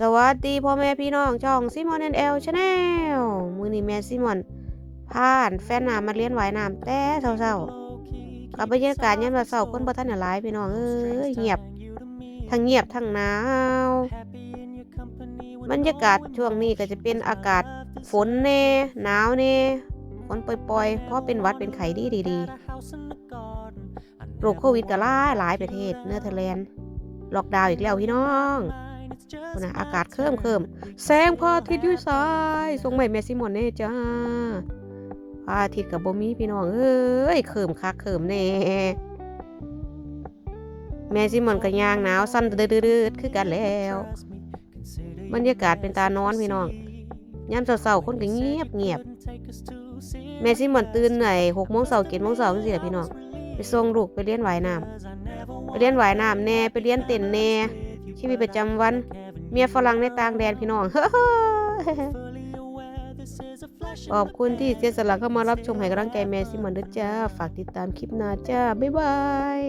สวัสดีพ่อแม่พี่น้องช่องซิมอนแอนเอลชาแนลมือนี้แม่ซิมอนพานแฟนน้ำมาเลี้ยนว่ายน้ำแต่เศร้าๆกับบรรยากาศยามเศร้าคนบ่ทันได้หลายพี่น้องเอ้ยเงียบทั้งเงียบทั้งหนาวบรรยากาศช่วงนี้ก็จะเป็นอากาศฝนแน่หนาวแน่ฝนปล่อยๆเพราะเป็นวัดเป็นไข้ดีดีโรคโควิดก็หลาหลายประเทศเนเธอร์แลนด์ล็อกดาวน์อีกแล้วพี่น้อง นนะอากาศเคิมเคิมแสงพระอาทิตย์อยู่ซ้ายส่งใหม่แม่ซิมอนแน่จ้าพระอาทิตย์กับบ่มีพี่น้องเอ้ยเคิมคักเคิมแน่แม่ซิมอนก็ย่างหนาวสั่นดืดๆคือกันแล้วบรรยากาศเป็นตานอนพี่น้องยามเช้าๆคนก็เงียบเงียบแม่ซิมอนตื่นไหนหกโมงเช้าเจ็ดโมงเช้าจังซี่แหละพี่น้องไปส่งลูกไปเรียนว่ายน้ำไปเรียนว่ายน้ำแน่ไปเรียนเต้นแน่ชีวิตประจำวัน เมียฝรั่งในต่างแดนพี่น้องขอบคุณที่เสียสละเข้ามารับชมให้กำลังใจแม่ซิมอนด้วยจ้า ฝากติดตามคลิปหน้าจ้า บ๊ายบาย